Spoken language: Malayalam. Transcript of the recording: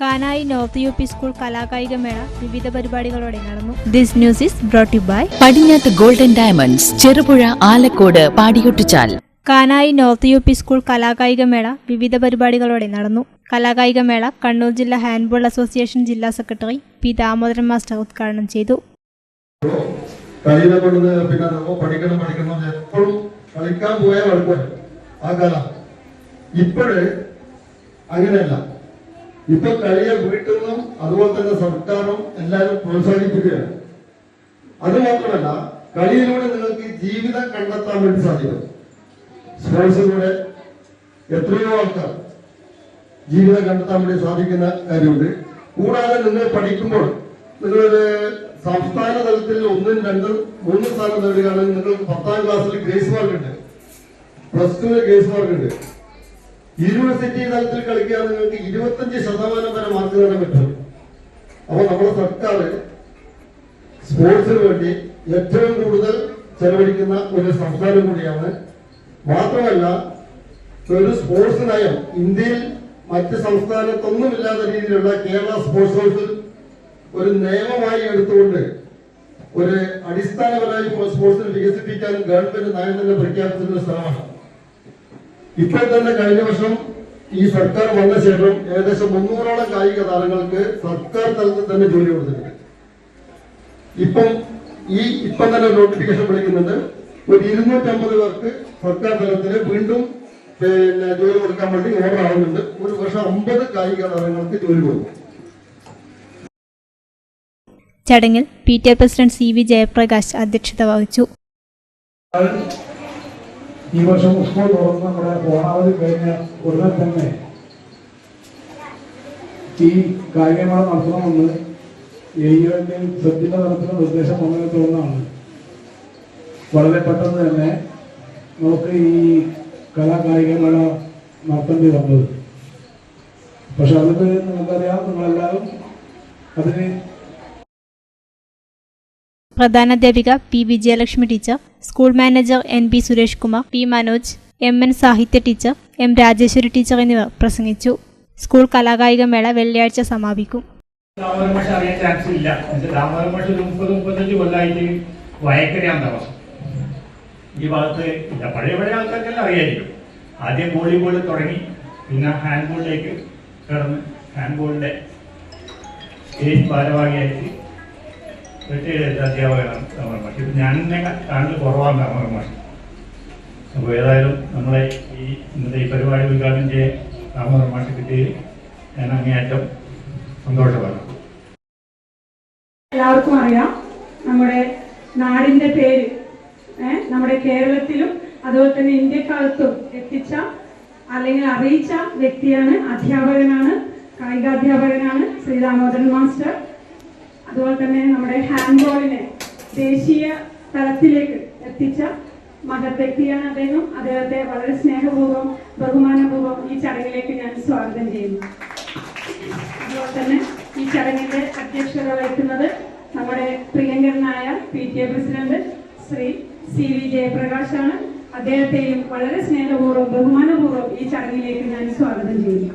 Kanayi north U P school കലാകായിക മേള വിവിധ പരിപാടികളോടെ നടന്നു. This news is brought you by Padinjath golden diamonds Cherupuzha Alakode Padiyottuchal. Kanayi north U P school കലാകായിക മേള വിവിധ പരിപാടികളോടെ നടന്നു. കലാകായിക മേള കണ്ണൂർ ജില്ലാ ഹാൻഡ്ബോൾ അസോസിയേഷൻ ജില്ലാ സെക്രട്ടറി പി ദാമോദരൻ മാസ്റ്റർ ഉദ്ഘാടനം ചെയ്തു. കളിയിലെ കൊണ്ടത് പിന്നെ നമ്മ പഠിക്കണം പഠിക്കണം എന്ന് എപ്പോഴും കളിക്കാൻ പോയ കുഴപ്പമില്ല ആ കാലം. ഇപ്പോഴ് അങ്ങനെയല്ല. ഇപ്പൊ കളിയെ നിന്നും അതുപോലെ തന്നെ സർക്കാരും എല്ലാവരും പ്രോത്സാഹിപ്പിക്കുകയാണ്. അത് മാത്രമല്ല കളിയിലൂടെ നിങ്ങൾക്ക് ജീവിതം കണ്ടെത്താൻ വേണ്ടി സാധിക്കും. സ്പോർട്സിലൂടെ എത്രയോ ആൾക്കാർ ജീവിതം കണ്ടെത്താൻ വേണ്ടി സാധിക്കുന്ന കാര്യമുണ്ട്. കൂടാതെ നിങ്ങൾ പഠിക്കുമ്പോൾ നിങ്ങളൊരു സംസ്ഥാന തലത്തിൽ ഒന്നും രണ്ടും മൂന്ന് സ്ഥാനം നേടുകയാണെങ്കിൽ നിങ്ങൾക്ക് പത്താം ക്ലാസ്സിൽ ഗ്രേസ് മാർക്ക് ഉണ്ട് പ്ലസ് ടുവിൽ ഗ്രേസ് മാർക്ക് ഉണ്ട് യൂണിവേഴ്സിറ്റി തലത്തിൽ കളിക്കാൻ നിങ്ങൾക്ക് ഇരുപത്തഞ്ച് ശതമാനം വരെ മാർക്ക് നേടാൻ പറ്റും. അപ്പൊ നമ്മുടെ സർക്കാർ സ്പോർട്സിന് വേണ്ടി ഏറ്റവും കൂടുതൽ ചെലവഴിക്കുന്ന ഒരു സംസ്ഥാനം കൂടിയാണ്. മാത്രമല്ല ഒരു സ്പോർട്സ് നയം ഇന്ത്യയിൽ മറ്റ് സംസ്ഥാനത്തൊന്നുമില്ലാത്ത രീതിയിലുള്ള കേരള സ്പോർട്സ് കൗൺസിൽ ഒരു നിയമമായി എടുത്തുകൊണ്ട് ഒരു അടിസ്ഥാനപരമായി സ്പോർട്സിനെ വികസിപ്പിക്കാൻ ഗവൺമെന്റ് നയം തന്നെ പ്രഖ്യാപിച്ചിട്ടുള്ള സ്ഥലമാണ് ഇപ്പോൾ തന്നെ കഴിഞ്ഞ വർഷം ഈ സർക്കാർ വന്ന ശേഷം ഏകദേശം മുന്നൂറോളം കായിക താരങ്ങൾക്ക് സർക്കാർ തലത്തിൽ തന്നെ ജോലി കൊടുത്തിട്ടുണ്ട്. ഇപ്പം ഈ ഇപ്പം തന്നെ നോട്ടിഫിക്കേഷൻ വിളിക്കുന്നുണ്ട്. ഒരു ഇരുന്നൂറ്റമ്പത് പേർക്ക് സർക്കാർ തലത്തിൽ വീണ്ടും പിന്നെ ജോലി കൊടുക്കാൻ വേണ്ടി ഓർഡർ ആവുന്നുണ്ട്. ഒരു വർഷം അമ്പത് കായിക താരങ്ങൾക്ക് ജോലി കൊടുക്കും. ചടങ്ങിൽ P T A president C V Jayaprakash അധ്യക്ഷത വഹിച്ചു. ഈ വർഷം സ്കൂൾ തുറന്ന് നമ്മുടെ ഓണാവധി കഴിഞ്ഞ ഉടനെ തന്നെ ഈ കായികമേള നടത്തണമെന്ന് എയുവിന്റെയും സബ്ജിന്റെ തലത്തിലുള്ള നിർദ്ദേശം വന്നതിനെ തുടർന്നാണ്. വളരെ പെട്ടെന്ന് തന്നെ നമുക്ക് ഈ കലാ കായികമേള നടത്തേണ്ടി വന്നത്. പക്ഷെ അതിന് നിങ്ങൾക്കറിയാം നിങ്ങളെല്ലാവരും അതിന് പ്രധാനാധ്യാപിക P Vijayalakshmi teacher school manager N P Suresh Kumar P Manoj M N Sahithya teacher M Rajeswari teacher എന്നിവർ പ്രസംഗിച്ചു. സ്കൂൾ കലാകായിക മേള വെള്ളിയാഴ്ച സമാപിക്കും. താമസം ഈ ഭാഗത്ത് ഇല്ല. പഴയ പഴയ ആൾക്കാർക്കെല്ലാം അറിയായിരിക്കും. ആദ്യം വോളിബോൾ തുടങ്ങി പിന്നെ ഹാൻഡ്ബോളിലേക്ക് കടന്ന് ഹാൻഡ്ബോളിന്റെ സ്റ്റേറ്റ് ഭാരവാഹിയായിട്ട് റിട്ടയർഡ് ചെയ്ത അധ്യാപകനാണ് ദാമോദരൻ മാഷ് ഇപ്പം ഞാൻ തന്നെ കാണൽ കുറവാണ് അമർ മാഷ് അപ്പോൾ ഏതായാലും നമ്മളെ ഈ ഇന്നത്തെ ഈ പരിപാടി ഉദ്ഘാടനം ചെയ്യാൻ അമർ മാഷ് കിട്ടിയതിൽ ഞാൻ അങ്ങേയറ്റം സന്തോഷമാണ് എല്ലാവർക്കും അറിയാം നമ്മുടെ നാടിന്റെ പേര് നമ്മുടെ കേരളത്തിലും അതുപോലെ തന്നെ ഇന്ത്യക്കാലത്തും എത്തിച്ച അല്ലെങ്കിൽ അറിയിച്ച വ്യക്തിയാണ് അധ്യാപകനാണ് കായികാധ്യാപകനാണ് ശ്രീ ദാമോദരൻ മാസ്റ്റർ. അതുപോലെ തന്നെ നമ്മുടെ ഹാൻഡ്ബോളിനെ ദേശീയ തലത്തിലേക്ക് എത്തിച്ച മഹത് വ്യക്തിയാണ് അദ്ദേഹം. അദ്ദേഹത്തെ വളരെ സ്നേഹപൂർവം ബഹുമാനപൂർവം ഈ ചടങ്ങിലേക്ക് ഞാൻ സ്വാഗതം ചെയ്യുന്നു. അതുപോലെ തന്നെ ഈ ചടങ്ങിന്റെ അധ്യക്ഷത വഹിക്കുന്നത് നമ്മുടെ പ്രിയങ്കരനായ P T A president Shri C V ജയപ്രകാശാണ്. അദ്ദേഹത്തെയും വളരെ സ്നേഹപൂർവം ബഹുമാനപൂർവം ഈ ചടങ്ങിലേക്ക് ഞാൻ സ്വാഗതം ചെയ്യുന്നു.